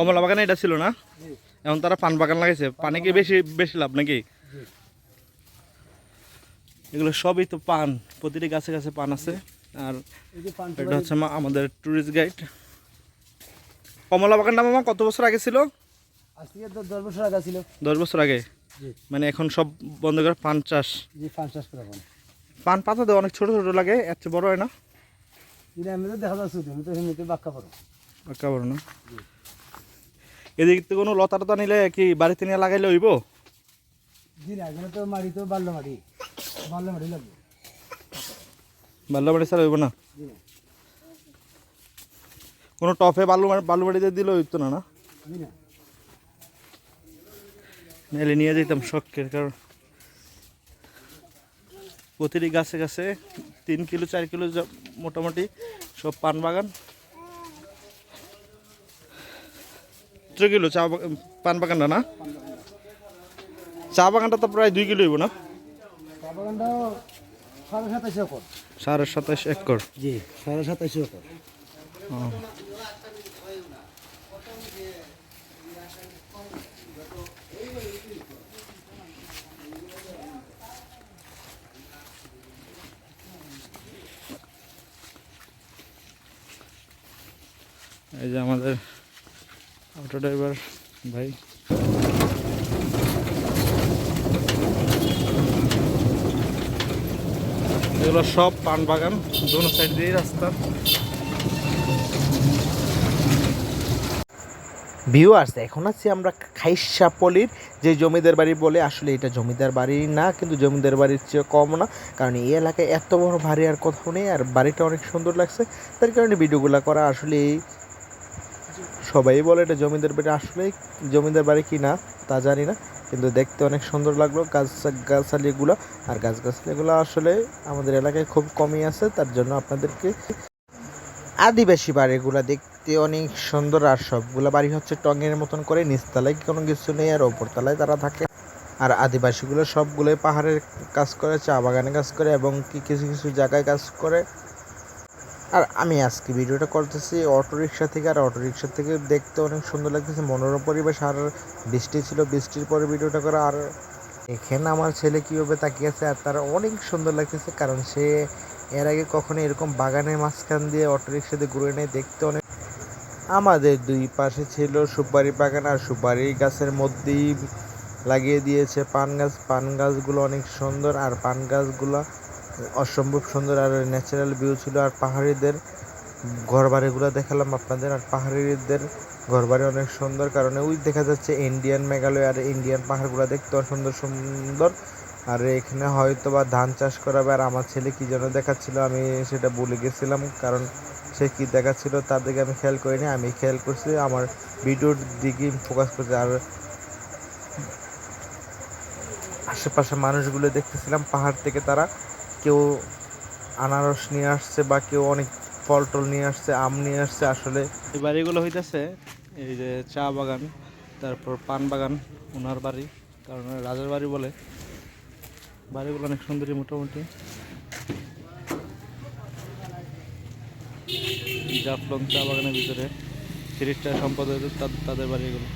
কমলা বাগানে এটা ছিল না? এখন তারা পান বাগান লাগাইছে। পানি কি বেশি বেশি লাভ নাকি? এগুলো সবই তো পান। প্রতিটি গাছে গাছে পান আছে। আর এটা হচ্ছে আমাদের ট্যুরিস্ট গাইড কমলা বাগানটা মামা কত বছর আগে ছিল? দশ বছর আগে ছিল। দশ বছর আগে? মানে এখন সব বন্ধ করে পান চাষ। পান চাষ করা পান পান পাতা তো অনেক ছোট ছোট লাগে চেয়ে বড় হয় না? দেখা যাচ্ছে বাক্কা বড়। না? এদিক থেকে কোনো লতা টতা নিলে কি বাড়িতে নিয়ে লাগাইলে হইব? জি না এখানে তো মাটি তো বাল্য মাটি বাল্য মাটি লাগবে। বাল্য বাড়ি ছাড়া হইব না? কোনো টফে বালু বালু বাড়িতে দিলে হইতো না না? নাহলে নিয়ে যেতাম শখের কারণ। প্রতিটি গাছে গাছে তিন কিলো চার কিলো মোটামুটি সব পান বাগান। কত কিলো চা পান বাগানটা না? চা বাগানটা তো প্রায় দুই কিলো হইব না? সাড়ে সাতাশশো একর। জি সাড়ে সাতাশশো একর। এই যে আমাদের অটো ড্রাইভার ভাই। এগুলো সব পান বাগান, দোনো সাইড দিয়ে রাস্তা। ভিউয়ার্স এখন আছি আমরা খাইসাপলির যে জমিদার বাড়ি বলে, আসলে এটা জমিদার বাড়ি না, কিন্তু জমিদার বাড়ির চেয়ে কম না, কারণ এই এলাকায় এত বড় বাড়ি আর কোথাও নেই, আর বাড়িটা অনেক সুন্দর লাগছে। তার কারণে ভিডিওগুলো করা আসলে সবাই বলে এটা জমিদার বাড়ি। আসলে জমিদার বাড়ি কি না, তা জানি না, কিন্তু দেখতে অনেক সুন্দর লাগল গাছ, গাছালিগুলো। আর গাছ গাছালিগুলো আসলে আমাদের এলাকায় খুব কমই আছে, তার জন্য আপনাদেরকে আদিবাসী বাড়িগুলো দেখতে অনেক সুন্দর। আর সবগুলো বাড়ি হচ্ছে টঙের মতন করে, নিচতলায় কোনো কিছু নেই আর ওপরতলায় তারা থাকে। আর আদিবাসীগুলো সবগুলোই পাহাড়ের কাজ করে, চা বাগানে কাজ করে এবং কি কিছু কিছু জায়গায় কাজ করে। আর আমি আজকে ভিডিওটা করতেছি অটো রিক্সা থেকে, আর অটো রিক্সা থেকে দেখতে অনেক সুন্দর লাগতেছে। মনোরম পরিবেশ, আর বৃষ্টি ছিল, বৃষ্টির পরে ভিডিওটা করা, আর এখানে আমার ছেলে কীভাবে তাকিয়ে আছে, আর তার অনেক সুন্দর লাগতেছে, কারণ সে এর আগে কখনো এরকম বাগানের মাঝখান দিয়ে অটো রিক্সা দিয়ে ঘুরে নেয় দেখতে অনেক আমাদের দুই পাশে ছিল সুপারি বাগান, আর সুপারি গাছের মধ্যেই লাগিয়ে দিয়েছে পান গাছ। পান গাছগুলো অনেক সুন্দর, আর পান গাছগুলো অসম্ভব সুন্দর আর ন্যাচারাল ভিউ ছিল। আর পাহাড়িদের ঘর বাড়িগুলো দেখালাম আপনাদের। আর পাহাড়িদের ঘর বাড়ি অনেক সুন্দর কারণে ওই দেখা যাচ্ছে ইন্ডিয়ান মেঘালয় আর ইন্ডিয়ান পাহাড়গুলো দেখতে সুন্দর সুন্দর। আর এখানে হয়তো বা ধান চাষ করাবে আর আমার ছেলে কি যেন দেখাচ্ছিল, আমি সেটা ভুলে গেছিলাম। কারণ সে কী দেখাচ্ছিল তার দিকে আমি খেয়াল করিনি, আমি খেয়াল করছি আমার ভিডিওর দিকে ফোকাস করছি। আর আশেপাশে মানুষগুলো দেখতেছিলাম পাহাড় থেকে তারা। কেউ আনারস নিয়ে আসছে বা কেউ অনেক ফল টল নিয়ে আসছে, আম নিয়ে আসছে আসলে। এই বাড়িগুলো হইতেছে, এই যে চা বাগান, তারপর পান বাগান ওনার বাড়ি, কারণ রাজার বাড়ি বলে। বাড়িগুলো অনেক সুন্দরী মোটামুটি। জাফলং চা বাগানের ভিতরে, সিরিজটা সম্পাদক তাদের বাড়িগুলো।